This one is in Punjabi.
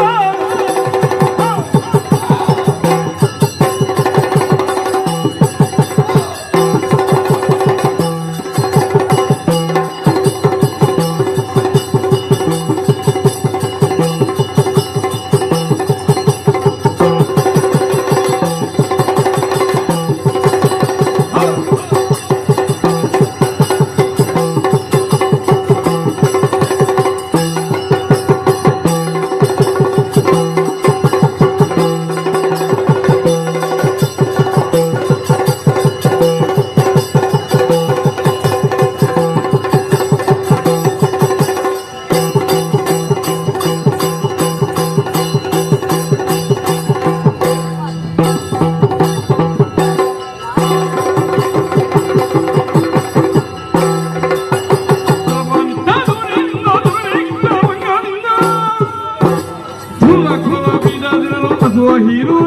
Oh. ਲੱਖ ਦਾ ਵੀਜ਼ਾ ਜਿਹਨਾਂ ਨੂੰ ਅਸਵਾ ਹੀਰੂ